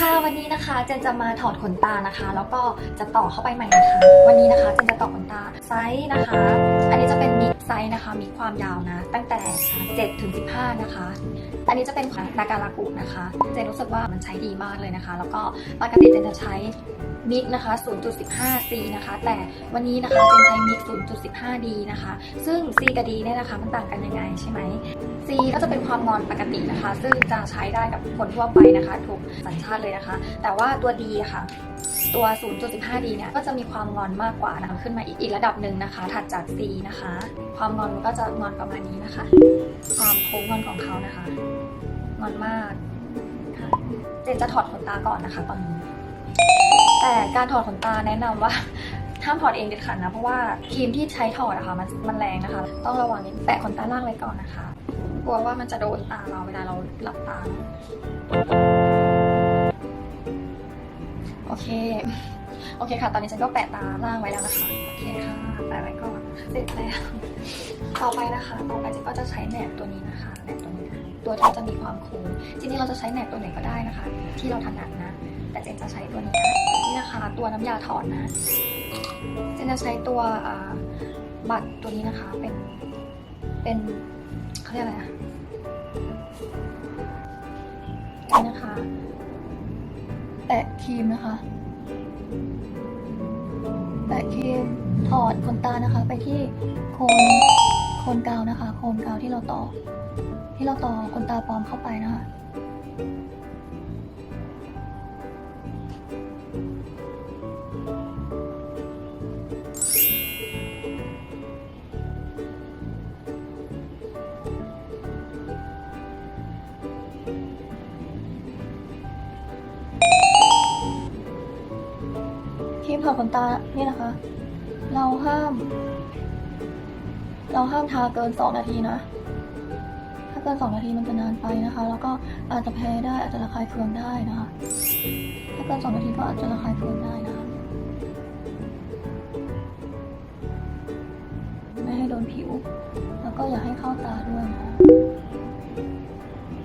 ค่ะวันนี้นะคะเจนจะมาถอดขนตานะคะ แล้วก็จะต่อเข้าไปใหม่นะคะ วันนี้นะคะเจนจะต่อขนตาไซส์นะคะ อันนี้จะเป็นมิดไซส์นะคะ มีความยาวนะ ตั้งแต่7ถึง15 นะคะ อันนี้จะเป็นของนาการากุนะคะ เจนรู้สึกว่ามันใช้ดีมากเลยนะคะ แล้วก็ปกติเจนจะใช้มิกนะคะ 0.15 C นะคะ แต่วันนี้นะคะเจนใช้มิก 0.15 D นะคะ ซึ่ง C กับ D เนี่ยนะคะ มันต่างกันยังไงใช่ไหม C ก็จะเป็นความงอนปกตินะคะ ซึ่งจะใช้ได้กับคนทั่วไปนะคะทุกสัญชาติเลยนะคะ แต่ว่าตัว D ค่ะตัว 0.15D เนี่ยก็จะมีความงอนมากกว่านะขึ้นมาอีกอีกระดับหนึ่งนะคะ ถัดจาก C นะคะ ความงอนมันก็จะงอนประมาณนี้นะคะ ความโค้งงอนของเขานะคะ งอนมากเจนจะถอดขนตาก่อนนะคะตอนนี้ แต่การถอดขนตาแนะนำว่าห้ามถอดเองเด็ดขาดนะ เพราะว่าครีมที่ใช้ถอดนะคะมันมันแรงนะคะ ต้องระวังนิดแปะขนตาล่างไว้ก่อนนะคะ กลัวว่ามันจะโดนตาเราเวลาเราหลับตา โอเค โอเคค่ะ ตอนนี้ฉันก็แปะตาล่างไว้แล้วนะคะ โอเคค่ะ แปะไว้ก่อน เสร็จแล้ว ต่อไปนะคะ ต่อไปเจนก็จะใช้แหนบตัวนี้นะคะแหนบตัวนี้ ตัวที่จะมีความค้งจริงๆเราจะใช้แหนบตัวไหนก็ได้นะคะ ที่เราถนัดนะ แต่เจนจะใช้ตัวนี้นะนี่นะคะตัวน้ำยาถอนนะเจนจะใช้ตัวบัตรตัวนี้นะคะเป็นเป็นเขาเรียกอะไรอะนี่นะคะ แตะครีมนะคะ แตะครีมถอดขนตานะคะ ไปที่โคนโคนกาวนะคะ โคนกาวที่เราต่อ ที่เราต่อขนตาปลอมเข้าไปนะคะ ถอดขนตานี่นะคะ เราห้าม เราห้ามทาเกินสองนาทีนะ ถ้าเกินสองนาทีมันจะนานไปนะคะ แล้วก็อาจจะแพ้ได้อาจจะระคายเคืองได้นะคะ ถ้าเกินสองนาทีก็อาจจะระคายเคืองได้นะคะ ไม่ให้โดนผิว แล้วก็อย่าให้เข้าตาด้วยนะคะ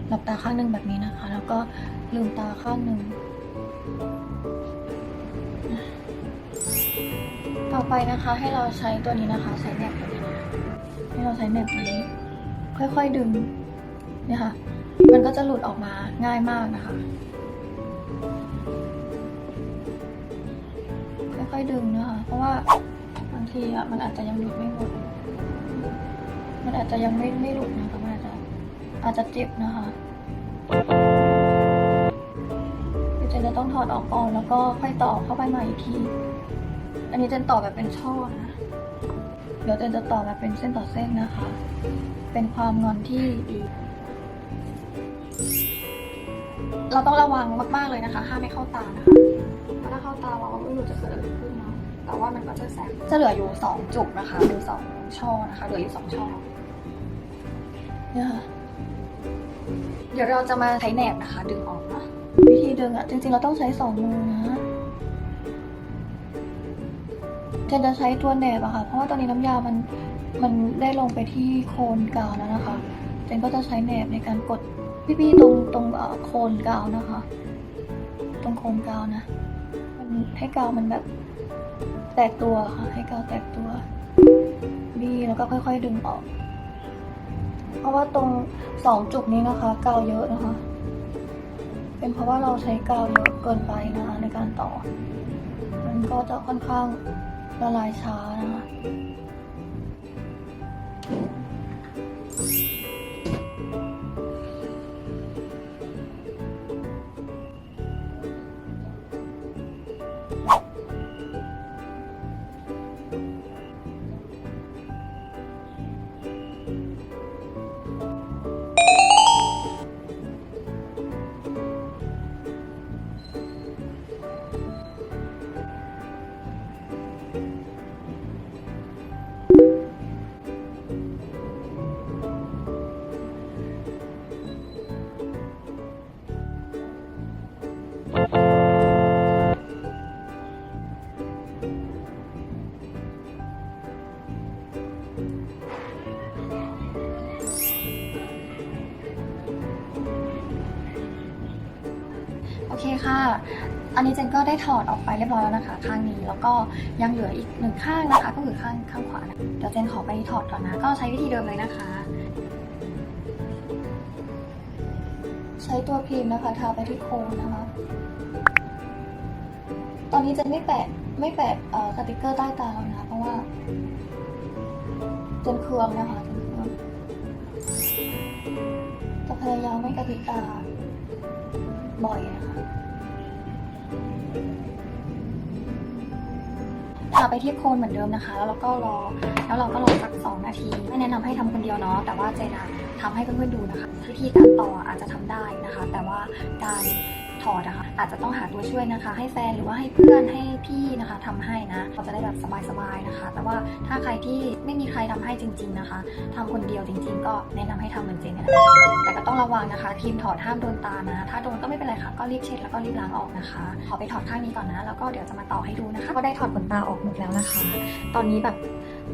หลับตาข้างหนึ่งแบบนี้นะคะ แล้วก็ลืมตาข้างหนึ่ง ต่อไปนะคะให้เราใช้ตัวนี้นะคะ ใช้แหนบตัวนี้ให้เราใช้แหนบตัวนี้ ค่อยๆดึงเนี่ยค่ะ มันก็จะหลุดออกมาง่ายมากนะคะ ค่อยๆดึงนะคะเพราะว่าบางทีอะมันอาจจะยังหลุดไม่หมดมันอาจจะยังไม่ไม่หลุดนะคะมันอาจจะอาจจะเจ็บนะคะคือจะต้องถอดออกก่อนแล้วก็ค่อยต่อเข้าไปใหม่อีกที อันนี้เจนต่อแบบเป็นช่อนะ เดี๋ยวเจนจะต่อแบบเป็นเส้นต่อเส้นนะคะ เป็นความงอนที่ดีเราต้องระวังมากๆเลยนะคะ ห้ามไม่เข้าตานะคะถ้าเข้าตาเราก็ไม่รู้จะเกิดอะไรขึ้นเนาะ แต่ว่ามันก็จะแสบจะเหลืออยู่สองจุกนะคะเป็นสองช่อนะคะ เหลืออยู่สองช่อเนี่ยเดี๋ยวเราจะมาใช้แหนบนะคะ ดึงออกนะ วิธีดึงอะจริงๆเราต้องใช้สองมือนะ เจนจะใช้ตัวแหนบอะค่ะ เพราะว่าตอนนี้น้ำยามันมันได้ลงไปที่โคนกาวแล้วนะคะ เจนก็จะใช้แหนบในการกดพี่ๆตรงตรงโคนกาวนะคะ ตรงโคนกาวนะ มันให้กาวมันแบบแตกตัวค่ะ ให้กาวแตกตัวบีแล้วก็ค่อย ๆ ดึงออก เพราะว่าตรงสองจุกนี้นะคะ กาวเยอะนะคะ เป็นเพราะว่าเราใช้กาวเยอะเกินไปนะคะในการต่อ มันก็จะค่อนข้าง ละลายช้านะคะ ค่ะ อันนี้เจนก็ได้ถอดออกไปเรียบร้อยแล้วนะคะ ข้างนี้แล้วก็ยังเหลืออีกหนึ่งข้างนะคะ ก็คือข้างข้างขวานะเดี๋ยวเจนขอไปถอดก่อนนะ ก็ใช้วิธีเดิมเลยนะคะ ใช้ตัวครีมนะคะทาไปที่โคนนะคะ ตอนนี้เจนไม่แปะไม่แปะสติกเกอร์ใต้ตาแล้วนะ เพราะว่าเจนเคืองนะคะเจนเคืองจะพยายามไม่กระพริบตาบ่อยนะคะ พาไปที่โคนเหมือนเดิมนะคะ แล้วเราก็รอ แล้วเราก็รอสักสองนาที ไม่แนะนำให้ทำคนเดียวเนาะ แต่ว่าเจนะทำให้เพื่อนๆดูนะคะ วิธีการต่ออาจจะทำได้นะคะ แต่ว่าการ ถอนะคะอาจจะต้องหาตัวช่วยนะคะ ให้แฟนหรือว่าให้เพื่อนให้พี่นะคะทำให้นะเราจะได้แบบสบายๆนะคะ แต่ว่าถ้าใครที่ไม่มีใครทำให้จริง ๆนะคะทำคนเดียวจริง ๆ ก็แนะนำให้ทำเหมือนเจนเนี่ยแหละแต่ก็ต้องระวังนะคะครีมถอดห้ามโดนตานะ ถ้าโดนก็ไม่เป็นไรค่ะก็รีบเช็ดแล้วก็รีบล้างออกนะคะ ขอไปถอดข้างนี้ก่อนนะ แล้วก็เดี๋ยวจะมาต่อให้ดูนะคะ ก็ได้ถอดขนตาออกหมดแล้วนะคะ ตอนนี้แบบ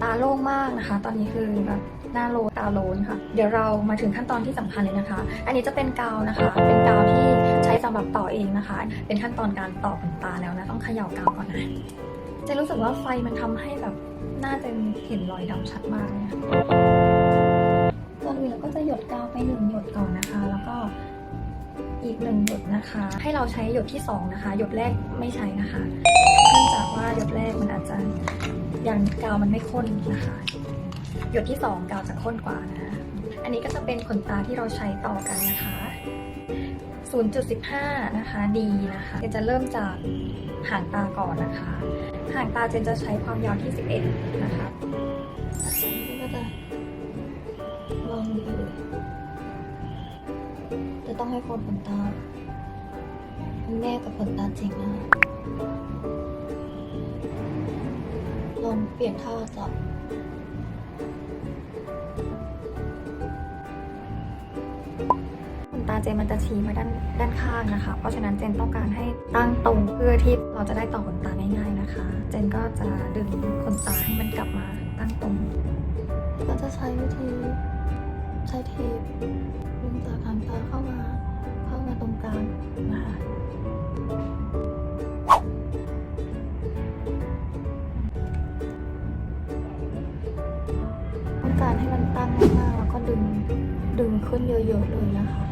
ตาโล่งมากนะคะ ตอนนี้คือแบบหน้าโลนตาโลนค่ะ เดี๋ยวเรามาถึงขั้นตอนที่สำคัญเลยนะคะ อันนี้จะเป็นกาวนะคะ เป็นกาวที่ ใช้สำหรับต่อเองนะคะ เป็นขั้นตอนการต่อขนตาแล้วนะ ต้องเขย่ากาวก่อนนะจะรู้สึกว่าไฟมันทำให้แบบหน้าเจนเห็นรอยดำชัดมากเลยค่ะก่อนอื่นเราก็จะหยดกาวไปหนึ่งหยดก่อนนะคะ แล้วก็อีกหนึ่งหยดนะคะ ให้เราใช้หยดที่สองนะคะ หยดแรกไม่ใช้นะคะเนื่องจากว่าหยดแรกมันอาจจะยังกาวมันไม่ข้นนะคะ หยดที่สองกาวจะข้นกว่านะอันนี้ก็จะเป็นขนตาที่เราใช้ต่อกันนะคะ 0.15 นะคะดีนะคะเจนจะเริ่มจากห่างตาก่อนนะคะ ห่างตาเจนจะใช้ความยาวที่ 11 นะคะก็จะวางลงไปเลยจะต้องให้คนขนตาแนบกับขนตาจริงนะคะลองเปลี่ยนท่าจับ เจนมันจะชี้มาด้านด้านข้างนะคะ เพราะฉะนั้นเจนต้องการให้ตั้งตรงเพื่อที่เราจะได้ต่อขนตาง่ายๆนะคะ เจนก็จะดึงขนตาให้มันกลับมาตั้งตรงก็จะใช้วิธีใช้เทปดึงจากหางตาเข้ามาเข้ามาตรงกลางนะคะต้องการให้มันตั้งมากๆแล้วก็ดึงดึงขึ้นเยอะๆเลยนะคะ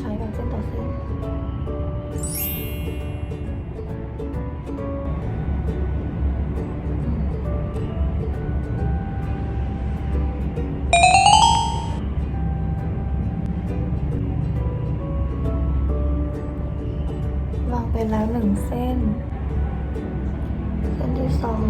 ใช้แบบเส้นต่อเส้นวางไปแล้วหนึ่งเส้น เส้นที่สอง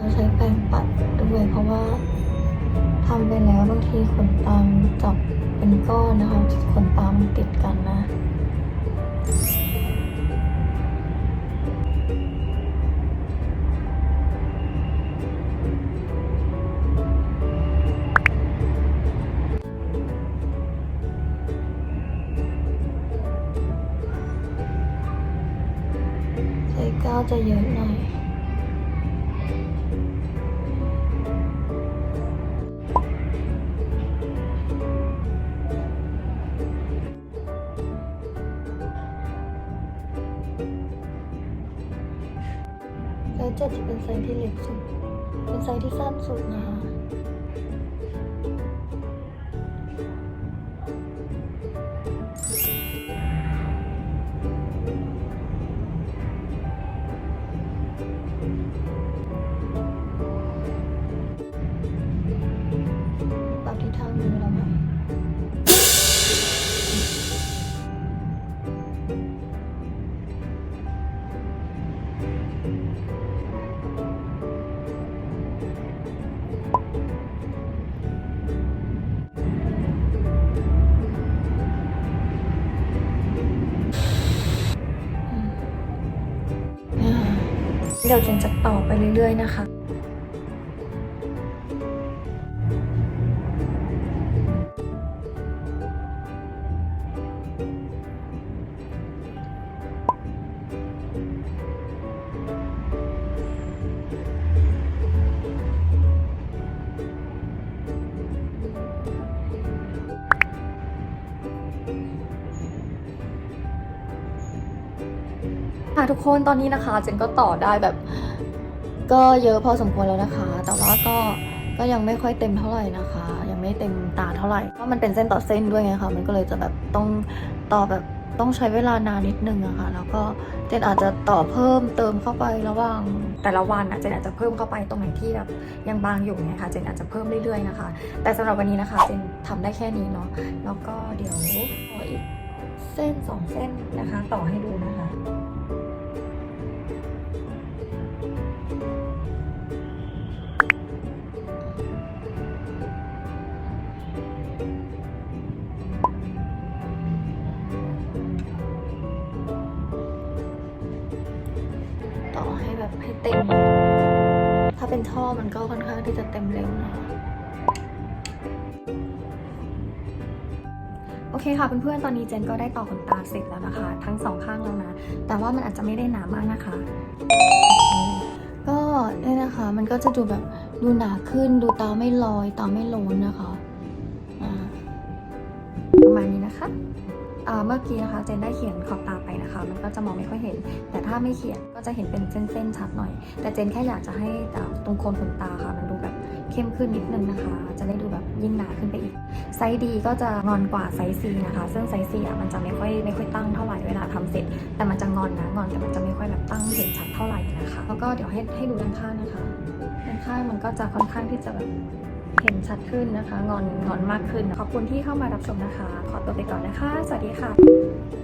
ราใช้แปรงปัดด้วยเพราะว่าทำไปแล้วบางทีขนตามจับเป็นก้อนนะคะขนตามติดกันนะใช้ก้าวจะเยอะหน่อย ไซส์ที่เล็กสุด เป็นไซส์ที่สั้นสุดนะคะ เดี๋ยวเจนจะต่อไปเรื่อยๆนะคะ ทุกคนตอนนี้นะคะ เจนก็ต่อได้แบบ ก็เยอะพอสมควรแล้วนะคะ แต่ว่าก็ก็ยังไม่ค่อยเต็มเท่าไหร่นะคะ ยังไม่เต็มตาเท่าไหร่เพราะมันเป็นเส้นต่อเส้นด้วยไงคะมันก็เลยจะแบบต้องต่อแบบต้องใช้เวลานานนิดนึงอะค่ะ แล้วก็เจนอาจจะต่อเพิ่มเติมเข้าไประหว่างแต่ละวันอะเจนอาจจะเพิ่มเข้าไปตรงไหนที่แบบยังบางอยู่เนี่ยค่ะเจนอาจจะเพิ่มเรื่อยๆนะคะ แต่สำหรับวันนี้นะคะเจนทำได้แค่นี้เนาะแล้วก็เดี๋ยวออีกเส้นสองเส้นนะคะ ต่อให้ดูนะคะ ถ้าเป็นท่อมันก็ค่อนข้างที่จะเต็มเร็วนะโอเคค่ะเพื่อนๆตอนนี้เจนก็ได้ต่อขนตาเสร็จแล้วนะคะ ทั้งสองข้างแล้วนะ แต่ว่ามันอาจจะไม่ได้หนามากนะคะ ก็เนี่ยนะคะ มันก็จะดูแบบดูหนาขึ้นดูตาไม่ลอยตาไม่โลนนะคะประมาณนี้นะคะเมื่อกี้นะคะเจนได้เขียนขอบตาไป นะคะ มันก็จะมองไม่ค่อยเห็น แต่ถ้าไม่เขียนก็จะเห็นเป็นเส้นๆชัดหน่อย แต่เจนแค่อยากจะให้อ่าตรงโคนขนตาค่ะ มันดูแบบเข้มขึ้นนิดนึงนะคะ จะได้ดูแบบยิ่งหนาขึ้นไปอีก ไซส์ดีก็จะงอนกว่าไซส์ซีนะคะ ซึ่งไซส์ซีอะมันจะไม่ค่อยไม่ค่อยตั้งเท่าไหร่เวลาทำเสร็จ แต่มันจะงอนนะ งอนแต่มันจะไม่ค่อยแบบตั้งเห็นชัดเท่าไหร่นะคะ แล้วก็เดี๋ยวให้ให้ดูด้านข้างนะคะด้านข้างมันก็จะค่อนข้างที่จะแบบเห็นชัดขึ้นนะคะ งอนงอนมากขึ้น ขอบคุณที่เข้ามารับชมนะคะ ขอตัวไปก่อนนะคะ สวัสดีค่ะ